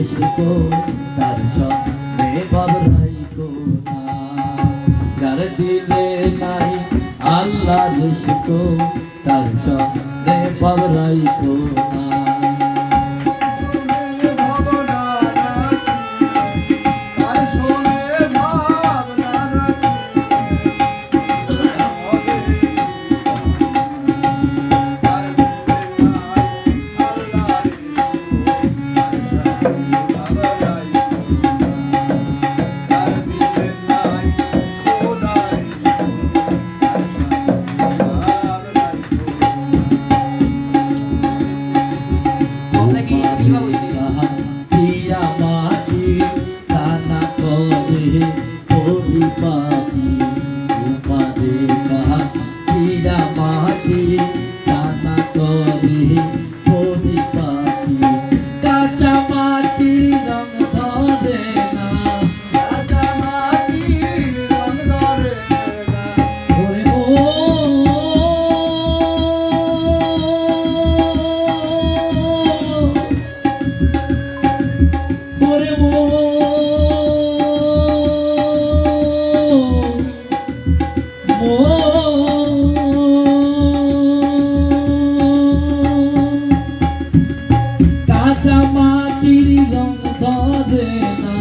কো তার সঙ্গে বদলাই না যার দিলে নাই আল্লাহ কো তার সঙ্গে বদলাই না করে কাঁচা মাটির রং ধরে না,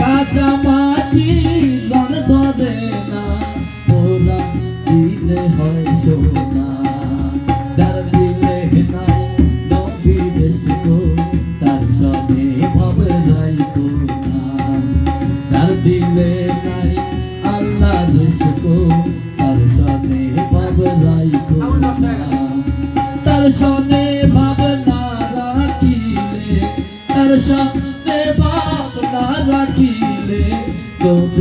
কাঁচা মাটির রং ধরে না। ওরা দিলে হয় সোনা, যার দিলে নাই নবী দেশ তার সঙ্গে ভবে রাই না তার দিলে নাই আল্লাহ দেশ তার সঙ্গে ভাবনা রাখিলে কত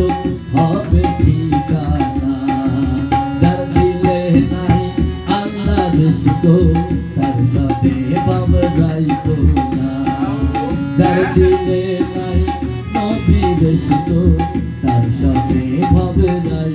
হবে ঠিকানা। যার দিলে নাই আল্লাহ রেসকো তার সাথে ভাবনাই না। যার দিলে নাই নবী রেসকো তার সাথে ভাবনাই না